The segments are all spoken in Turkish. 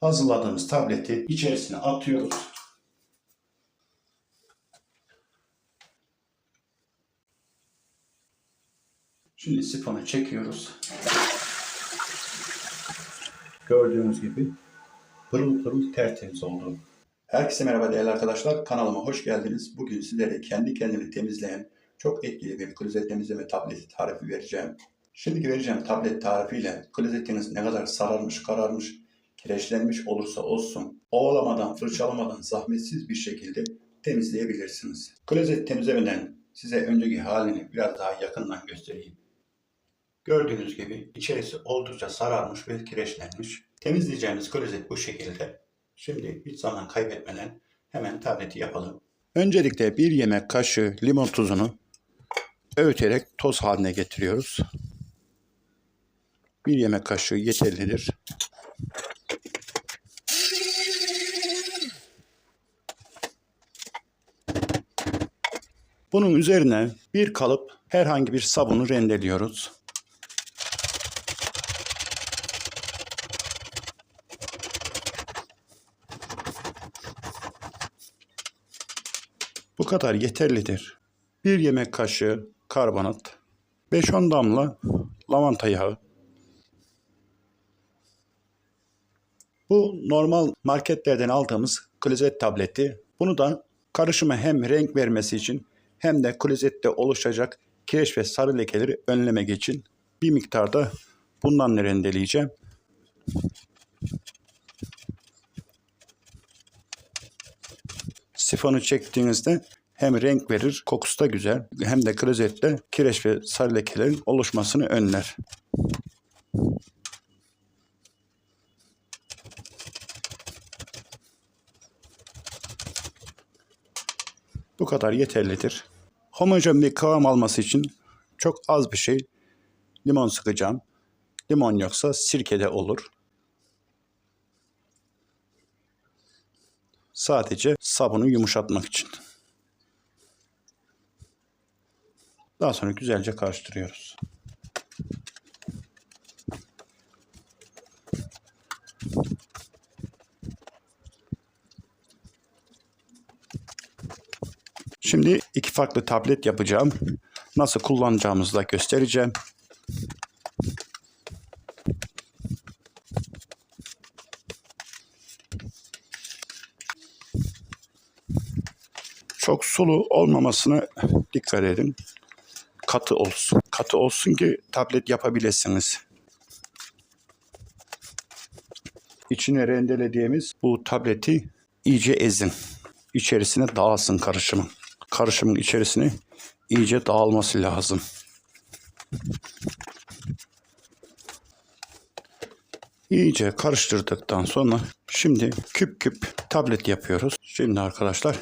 hazırladığımız tableti içerisine atıyoruz. Şimdi sifonu çekiyoruz. Gördüğünüz gibi pırıl pırıl tertemiz oldu. Herkese merhaba değerli arkadaşlar. Kanalıma hoş geldiniz. Bugün sizlere kendi kendini temizleyen çok etkili bir klozet temizleme tableti tarifi vereceğim. Şimdiki vereceğim tablet tarifiyle klozetiniz ne kadar sararmış, kararmış, kireçlenmiş olursa olsun ovalamadan, fırçalamadan zahmetsiz bir şekilde temizleyebilirsiniz. Klozet temizlemeden size önceki halini biraz daha yakından göstereyim. Gördüğünüz gibi içerisi oldukça sararmış ve kireçlenmiş. Temizleyeceğimiz klozet bu şekilde. Şimdi hiç zaman kaybetmeden hemen tableti yapalım. Öncelikle bir yemek kaşığı limon tuzunu öğüterek toz haline getiriyoruz. Bir yemek kaşığı yeterlidir. Bunun üzerine bir kalıp herhangi bir sabunu rendeliyoruz. Bu kadar yeterlidir. Bir yemek kaşığı karbonat, 5-10 damla lavanta yağı. Bu normal marketlerden aldığımız klozet tableti. Bunu da karışıma hem renk vermesi için hem de klozette oluşacak kireç ve sarı lekeleri önlemek için bir miktarda bundan rendeleyeceğim. Sifonu çektiğinizde hem renk verir, kokusu da güzel hem de klozette kireç ve sarı lekelerin oluşmasını önler. Bu kadar yeterlidir. Homojen bir kıvam alması için çok az bir şey limon sıkacağım. Limon yoksa sirke de olur. Sadece sabunu yumuşatmak için. Daha sonra güzelce karıştırıyoruz. Şimdi iki farklı tablet yapacağım. Nasıl kullanacağımızı da göstereceğim. Çok sulu olmamasına dikkat edin. Katı olsun. Katı olsun ki tablet yapabilirsiniz. İçine rendelediğimiz bu tableti iyice ezin. İçerisine dağılsın karışımın. Karışımın içerisine iyice dağılması lazım. İyice karıştırdıktan sonra şimdi küp küp tablet yapıyoruz. Şimdi arkadaşlar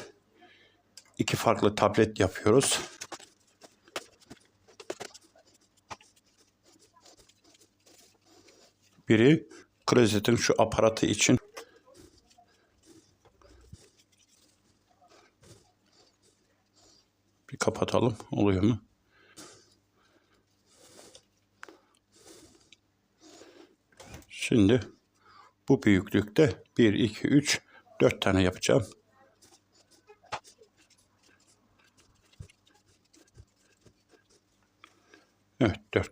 iki farklı tablet yapıyoruz. Biri klozetin şu aparatı için bir kapatalım. Oluyor mu? Şimdi bu büyüklükte 1, 2, 3, 4 tane yapacağım. Evet 4.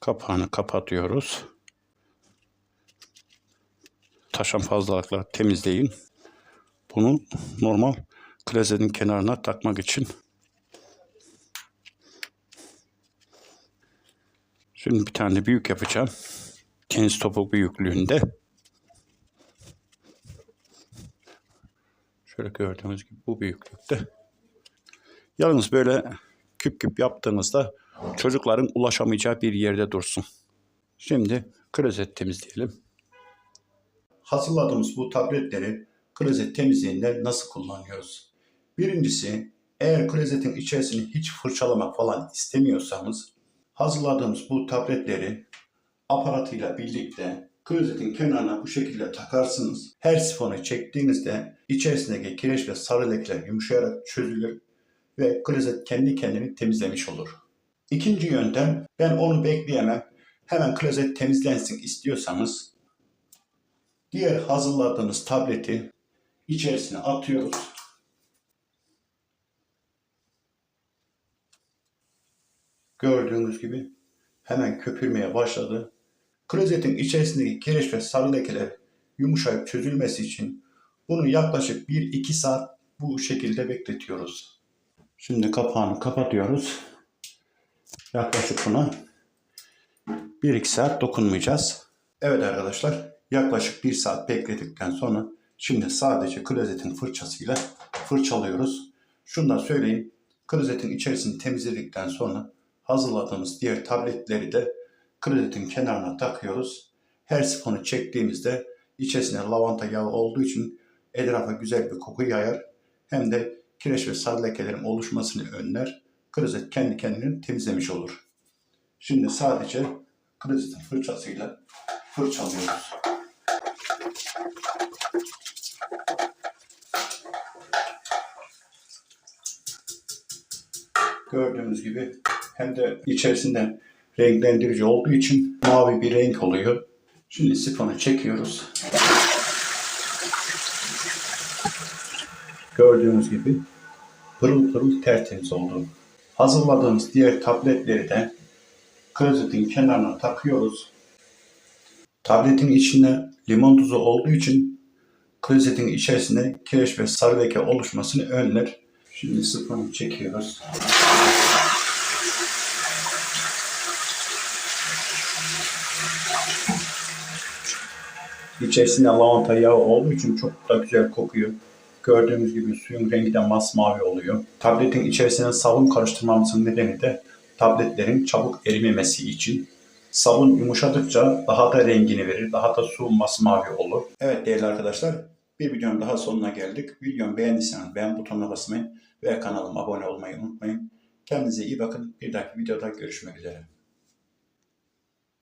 Kapağını kapatıyoruz. Taşan fazlalıkları temizleyin. Bunu normal klozetin kenarına takmak için. Şimdi bir tane büyük yapacağım. Tenis topu büyüklüğünde. Şöyle gördüğünüz gibi bu büyüklükte. Yalnız böyle küp küp yaptığınızda çocukların ulaşamayacağı bir yerde dursun. Şimdi klozet temizleyelim. Hazırladığımız bu tabletleri klozet temizliğinde nasıl kullanıyoruz? Birincisi eğer klozetin içerisini hiç fırçalamak falan istemiyorsanız hazırladığımız bu tabletleri aparatıyla birlikte klozetin kenarına bu şekilde takarsınız. Her sifonu çektiğinizde içerisindeki kireç ve sarı lekeler yumuşayarak çözülür ve klozet kendi kendini temizlemiş olur. İkinci yöntem ben onu bekleyemem. hemen klozet temizlensin istiyorsanız diğer hazırladığınız tableti içerisine atıyoruz. Gördüğünüz gibi hemen köpürmeye başladı. Klozetin içerisindeki kireç ve sarı lekeler yumuşayıp çözülmesi için bunu yaklaşık 1-2 saat bu şekilde bekletiyoruz. Şimdi kapağını kapatıyoruz. Yaklaşık buna 1-2 saat dokunmayacağız. Evet arkadaşlar yaklaşık 1 saat bekledikten sonra şimdi sadece klozetin fırçasıyla fırçalıyoruz. Şunu da söyleyeyim. Klozetin içerisini temizledikten sonra hazırladığımız diğer tabletleri de klozetin kenarına takıyoruz. Her sifonu çektiğimizde içerisinde lavanta yağı olduğu için etrafa güzel bir koku yayar. Hem de kireç ve sarı lekelerin oluşmasını önler. Klozet kendi kendini temizlemiş olur. Şimdi sadece klozetin fırçasıyla fırçalıyoruz. Gördüğünüz gibi hem de içerisinde renklendirici olduğu için mavi bir renk oluyor. Şimdi sifonu çekiyoruz. Gördüğünüz gibi pırıl pırıl tertemiz oldu. Hazırladığımız diğer tabletleri de klozetin kenarına takıyoruz. Tabletin içinde limon tuzu olduğu için klozetin içerisinde kireç ve sarı leke oluşmasını önler. Şimdi sifonu çekiyoruz. İçerisinde lavanta yağı olduğu için çok da güzel kokuyor. Gördüğünüz gibi suyun rengi de masmavi oluyor. Tabletin içerisine sabun karıştırmamızın nedeni de tabletlerin çabuk erimemesi için. Sabun yumuşadıkça daha da rengini verir, daha da su masmavi olur. Evet değerli arkadaşlar, bir videonun daha sonuna geldik. Videomu beğendiyseniz beğen butonuna basmayı ve kanalıma abone olmayı unutmayın. Kendinize iyi bakın. Bir dahaki videoda görüşmek üzere.